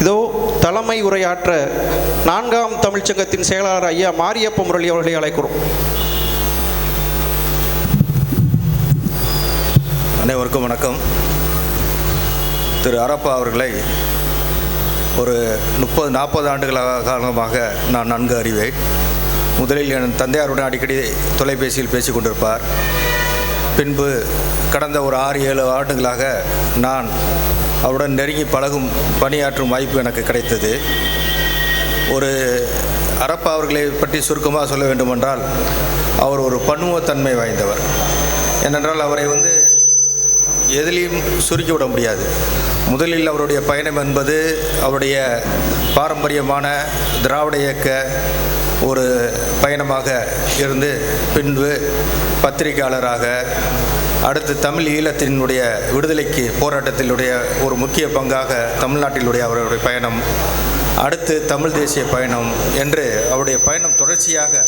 இதோ தலைமை உரையாற்ற நான்காம் தமிழ்ச்சங்கத்தின் செயலாளர் ஐயா மாரியப்ப முரளி அவர்களை அழைக்கிறோம். அனைவருக்கும் வணக்கம். திரு அரப்பா அவர்களை ஒரு முப்பது நாற்பது ஆண்டுகளாக காலமாக நான் நன்கு அறிவேன். முதலில் என் தந்தையாருடன் அடிக்கடி தொலைபேசியில் பேசி கொண்டிருப்பார். பின்பு கடந்த ஒரு ஆறு ஏழு ஆண்டுகளாக நான் அவருடன் நெருங்கி பழகும் பணியாற்றும் வாய்ப்பு எனக்கு கிடைத்தது. ஒரு அரப்பா அவர்களை பற்றி சுருக்கமாக சொல்ல வேண்டுமென்றால் அவர் ஒரு பன்முகத்தன்மை வாய்ந்தவர். ஏனென்றால் அவரை வந்து எதிலையும் சுருக்கி விட முடியாது. முதலில் அவருடைய பயணம் என்பது அவருடைய பாரம்பரியமான திராவிட இயக்க ஒரு பயணமாக இருந்து பின்பு பத்திரிகையாளராக அடுத்து தமிழ் ஈழத்தினுடைய விடுதலைக்கு போராட்டத்தினுடைய ஒரு முக்கிய பங்காக தமிழ்நாட்டினுடைய அவருடைய பயணம் அடுத்து தமிழ் தேசிய பயணம் என்று அவருடைய பயணம் தொடர்ச்சியாக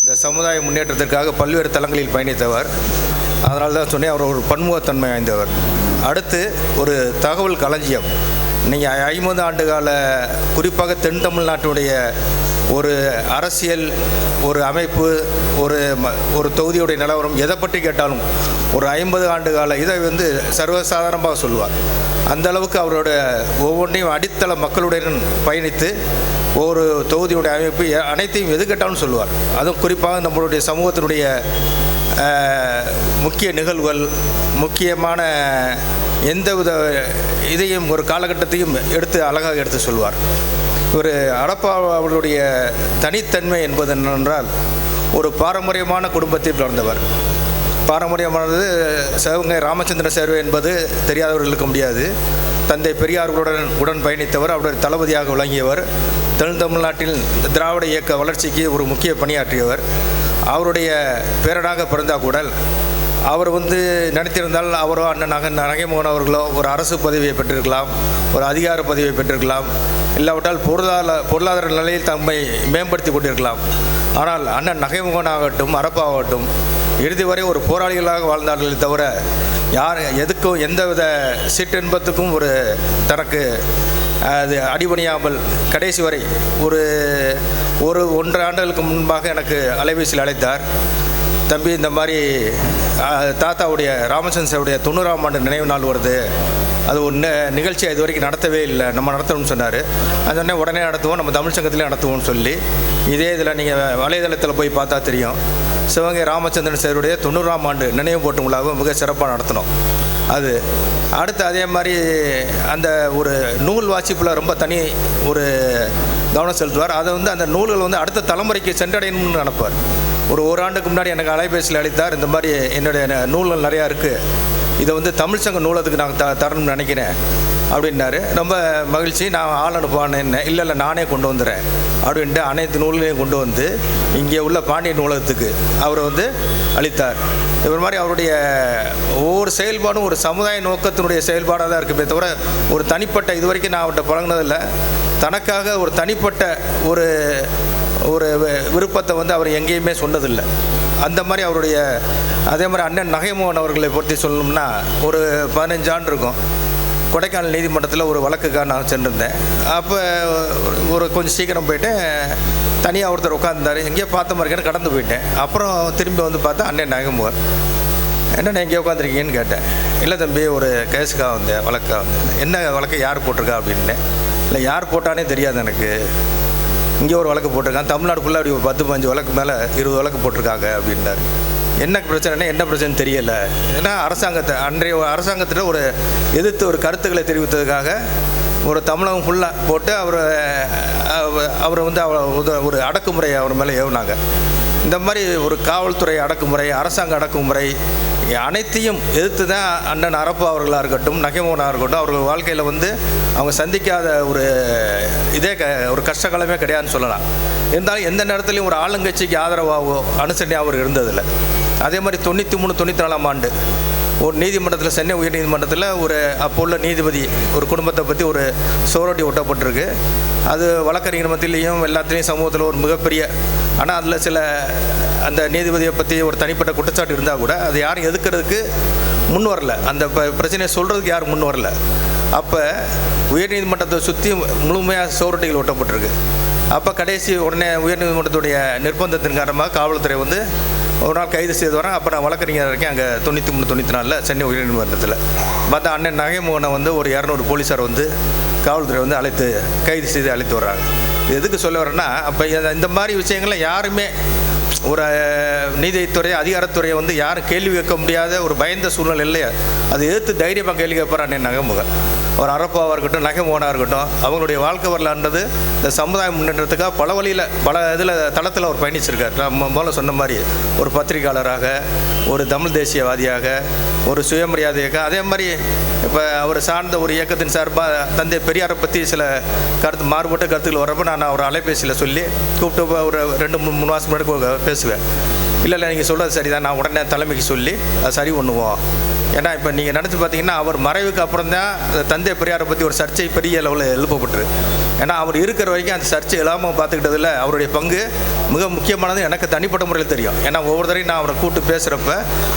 இந்த சமுதாய முன்னேற்றத்திற்காக பல்வேறு தளங்களில் பயணித்தவர். அதனால தான் சொன்னேன் அவர் ஒரு பன்முகத்தன்மை வாய்ந்தவர். அடுத்து ஒரு தகவல் களஞ்சியம். நீங்கள் ஐம்பது ஆண்டு கால குறிப்பாக தென் தமிழ்நாட்டுடைய ஒரு அரசியல் ஒரு அமைப்பு ஒரு ம- ஒரு தொகுதியுடைய நிலவரம் எதை பற்றி கேட்டாலும் ஒரு ஐம்பது ஆண்டு கால இதை வந்து சர்வசாதாரணமாக சொல்லுவார். அந்த அளவுக்கு அவரோட ஒவ்வொன்றையும் அடித்தள மக்களுடன் பயணித்து ஒரு தொகுதியுடைய அமைப்பு அனைத்தையும் எது கேட்டாலும் சொல்லுவார். அதுவும் குறிப்பாக நம்மளுடைய சமூகத்தினுடைய முக்கிய நிகழ்வுகள் முக்கியமான எந்தவித இதையும் ஒரு காலகட்டத்தையும் எடுத்து அழகாக எடுத்து சொல்வார் ஒரு அடப்பா அவர்களுடைய தனித்தன்மை என்பது என்னென்றால் ஒரு பாரம்பரியமான குடும்பத்தில் பிறந்தவர். பாரம்பரியமானது சிவகங்கை ராமச்சந்திர சேர்வை என்பது தெரியாதவர்களுக்கு முடியாது. தந்தை பெரியார்களுடன் உடன் பயணித்தவர் அவருடைய தளபதியாக விளங்கியவர். தென் தமிழ்நாட்டில் திராவிட இயக்க வளர்ச்சிக்கு ஒரு முக்கிய பணியாற்றியவர். அவருடைய பேரனாக பிறந்தா கூட அவர் வந்து நினைத்திருந்தால் அவரோ அண்ணன் நகை நகைமோகன் அவர்களோ ஒரு அரசு பதவியை பெற்றிருக்கலாம் ஒரு அதிகார பதவியை பெற்றிருக்கலாம். இல்லாவிட்டால் பொருளாதார பொருளாதார நிலையில் தம்மை மேம்படுத்தி கொண்டிருக்கலாம். ஆனால் அண்ணன் நகைமுகன் ஆகட்டும் அரப்பாகட்டும் இறுதி வரை ஒரு போராளிகளாக வாழ்ந்தார்களே தவிர யார் எதுக்கும் எந்தவித சீற்றின்பத்துக்கும் ஒரு தனக்கு அது அடிபணியாமல் கடைசி வரை ஒரு ஒரு ஒன்றரை ஆண்டுகளுக்கு முன்பாக எனக்கு அலைபேசியில் அழைத்தார். தம்பி இந்த மாதிரி தாத்தாவுடைய ராமச்சந்திரன் சாருடைய தொண்ணூறாம் ஆண்டு நினைவு நாள் வருது. அது ஒன்று நி- நிகழ்ச்சியை இது வரைக்கும் நடத்தவே இல்லை. நம்ம நடத்தணும்னு சொன்னார். அது உடனே உடனே நடத்துவோம் நம்ம தமிழ் சங்கத்திலே நடத்துவோம்னு சொல்லி. இதே இதில் நீங்கள் வலைதளத்தில் போய் பார்த்தா தெரியும். சிவகங்கை ராமச்சந்திரன் சாருடைய தொண்ணூறாம் ஆண்டு நினைவு போட்டும் மிக சிறப்பாக நடத்தினோம் அது அடுத்து அதே மாதிரி அந்த ஒரு நூல் வாசிப்பில் ரொம்ப தனி ஒரு கவனம் செலுத்துவார். அதை வந்து அந்த நூல்கள் வந்து அடுத்த தலைமுறைக்கு சென்றடையணும்னு நினைப்பார். ஒரு ஓராண்டுக்கு முன்னாடி எனக்கு அலைபேசியில் அளித்தார். இந்த மாதிரி என்னுடைய நூல்கள் நிறையா இருக்குது இதை வந்து தமிழ் சங்க நூலகத்துக்கு நாங்கள் த தரணும்னு நினைக்கிறேன் அப்படின்னாரு. ரொம்ப மகிழ்ச்சி. நான் ஆள் அனுப்புவான்னு இல்லை இல்லை நானே கொண்டு வந்துடுறேன் அப்படின்ட்டு அனைத்து நூல்களையும் கொண்டு வந்து இங்கே உள்ள பாண்டிய நூலகத்துக்கு அவர் வந்து அளித்தார். இவர் மாதிரி அவருடைய ஒவ்வொரு செயல்பாடும் ஒரு சமுதாய நோக்கத்தினுடைய செயல்பாடாக தான் இருக்குமே தவிர ஒரு தனிப்பட்ட இது வரைக்கும் நான் அவர்கிட்ட பழகினதில்லை. தனக்காக ஒரு தனிப்பட்ட ஒரு ஒரு வி- விருப்பத்தை வந்து அவர் எங்கேயுமே சொன்னதில்லை. அந்த மாதிரி அவருடைய அதே மாதிரி அண்ணன் நகைமோகன் அவர்களை பற்றி சொல்லணும்னா ஒரு பதினஞ்சு ஆண்டு இருக்கும். கொடைக்கானல் நீதிமன்றத்தில் ஒரு வழக்குக்காக நான் சென்றிருந்தேன். அப்போ ஒரு கொஞ்சம் சீக்கிரம் போயிட்டேன். தனியாக ஒருத்தர் உட்காந்துருந்தார் எங்கேயோ பார்த்த மாதிரி கடந்து போயிட்டேன். அப்புறம் திரும்பி வந்து பார்த்தா அண்ணன் நகைமோகன். என்ன எங்கேயோ உட்காந்துருக்கீங்கன்னு கேட்டேன். இல்லை தம்பி ஒரு கேஸுக்காக வந்தேன் வழக்காக வந்தேன். என்ன வழக்கு யார் போட்டிருக்கா? அப்படின்னேன். இல்லை யார் போட்டானே தெரியாது எனக்கு. இங்கே ஒரு வழக்கு போட்டிருக்காங்க. தமிழ்நாடு ஃபுல்லாக அப்படி ஒரு பத்து பதினஞ்சு வழக்கு மேலே இருபது வழக்கு போட்டிருக்காங்க அப்படின்னாரு என்ன பிரச்சனைனா என்ன பிரச்சனை தெரியலை. ஏன்னா அரசாங்கத்தை அன்றைய அரசாங்கத்தில் ஒரு எதிர்த்து ஒரு கருத்துக்களை தெரிவித்ததுக்காக ஒரு தமிழகம் ஃபுல்லாக போட்டு அவர் அவரை வந்து அவர் ஒரு அடக்குமுறை அவர் மேலே ஏவுனாங்க. இந்த மாதிரி ஒரு காவல்துறை அடக்குமுறை அரசாங்க அடக்குமுறை அனைத்தையும் எதிர்த்து தான் அண்ணன் அரப்பு அவர்களாக இருக்கட்டும் நகைமோகனாக இருக்கட்டும் அவர்கள் வாழ்க்கையில் வந்து அவங்க சந்திக்காத ஒரு இதே க ஒரு கஷ்டகாலமே கிடையாதுன்னு சொல்லலாம். இருந்தாலும் எந்த நேரத்துலையும் ஒரு ஆளுங்கட்சிக்கு ஆதரவாகவோ அனுசரணையாக அவர் இருந்ததில்லை. அதே மாதிரி தொண்ணூற்றி மூணு தொண்ணூற்றி நாலாம் ஆண்டு ஒரு நீதிமன்றத்தில் சென்னை உயர்நீதிமன்றத்தில் ஒரு அப்போ உள்ள நீதிபதி ஒரு குடும்பத்தை பற்றி ஒரு சோரோட்டி ஒட்டப்பட்டிருக்கு. அது வழக்கறிஞர் மத்தியிலையும் எல்லாத்துலேயும் சமூகத்தில் ஒரு மிகப்பெரிய ஆனால் அதில் சில அந்த நீதிபதியை பற்றி ஒரு தனிப்பட்ட குற்றச்சாட்டு இருந்தால் கூட அது யாரும் எதுக்கிறதுக்கு முன் வரல. அந்த ப- பிரச்சனையை சொல்கிறதுக்கு யாரும் முன் வரல. அப்போ உயர்நீதிமன்றத்தை சுற்றி முழுமையாக சோரட்டிகள் ஒட்டப்பட்டிருக்கு. அப்போ கடைசி உடனே உயர்நீதிமன்றத்துடைய நிர்பந்தத்தின் காரணமாக காவல்துறை வந்து ஒரு நாள் கைது செய்து வரேன். அப்போ நான் வழக்கறிஞர் இருக்கேன். அங்கே தொண்ணூற்றி மூணு தொண்ணூற்றி நாலில் சென்னை உயர்நீதிமன்றத்தில். பார்த்தா அண்ணன் நகைமோகனை வந்து ஒரு இரநூறு போலீஸார் வந்து காவல்துறை வந்து அழைத்து கைது செய்து அழைத்து வர்றாங்க. எதுக்கு சொல்ல வரேன்னா அப்போ இந்த மாதிரி விஷயங்களை யாருமே ஒரு நீதித்துறை அதிகாரத்துறையை வந்து யாரும் கேள்வி கேட்க முடியாத ஒரு பயந்த சூழ்நிலை இல்லையா அதை எதிர்த்து தைரியமாக கேள்வி கேட்பார் நகைமுகன். ஒரு அரப்பாவாக இருக்கட்டும் நகை நகைமோனாக இருக்கட்டும் அவங்களுடைய வாழ்க்கை வரலான்றது இந்த சமுதாய முன்னேற்றத்துக்காக பல வழியில் பல இதில் தளத்தில் அவர் பயணிச்சிருக்கார். நம்ம மு- முதல்ல சொன்ன மாதிரி ஒரு பத்திரிகையாளராக ஒரு தமிழ் தேசியவாதியாக ஒரு சுயமரியாதையாக அதே மாதிரி இப்போ அவர் சார்ந்த ஒரு இயக்கத்தின் சார்பாக தந்தை பெரியாரை பற்றி சில கருத்து மாறுபட்ட கருத்துக்கள் வரப்போ நான் அவர் அலைபேசியில் சொல்லி கூப்பிட்டு ஒரு ரெண்டு மூணு மூணு மாதம் முன்னாடி பேசுவேன். இல்லை இல்லை நீங்கள் சொல்கிறது சரி தான் நான் உடனே தலைமைக்கு சொல்லி அது சரி பண்ணுவோம். ஏன்னா இப்போ நீங்கள் நினச்சி பார்த்தீங்கன்னா அவர் மறைவுக்கு அப்புறம் தான் தந்தை பெரியாரை பற்றி ஒரு சர்ச்சை பெரிய லெவலில் எழுப்பப்பட்டுரு. ஏன்னா அவர் இருக்கிற வரைக்கும் அந்த சர்ச்சை இல்லாமல் பார்த்துக்கிட்டதில் அவருடைய பங்கு மிக முக்கியமானது எனக்கு தனிப்பட்ட முறையில் தெரியும். ஏன்னா ஒவ்வொரு தடவையும் நான் அவரை கூப்பிட்டு பேசுகிறப்ப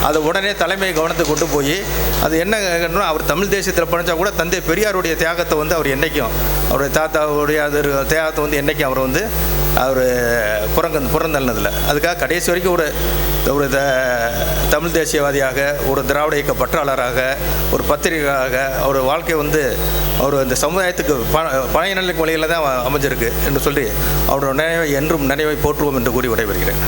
அதை உடனே தலைமை கவனத்தை கொண்டு போய் அது என்ன அவர் தமிழ் தேசியத்தில் பணிச்சா கூட தந்தை பெரியாருடைய தியாகத்தை வந்து அவர் என்றைக்கும் அவருடைய தாத்தாவுடைய அது தியாகத்தை வந்து என்றைக்கும் அவர் வந்து அவர் புறங்க புறந்தள்ளினதில்லை அதுக்காக கடைசி வரைக்கும் ஒரு ஒரு த தமிழ் தேசியவாதியாக ஒரு திராவிட இயக்க பற்றாளராக ஒரு பத்திரிகையாக அவர் வாழ்க்கை வந்து அவர் இந்த சமுதாயத்துக்கு ப பழைய நிலைக்கு வழியில் தான் அமைஞ்சிருக்கு என்று சொல்லி அவரோட நினைவை என்றும் நினைவை போற்றுவோம் என்று கூறி விடைபெறுகிறேன்.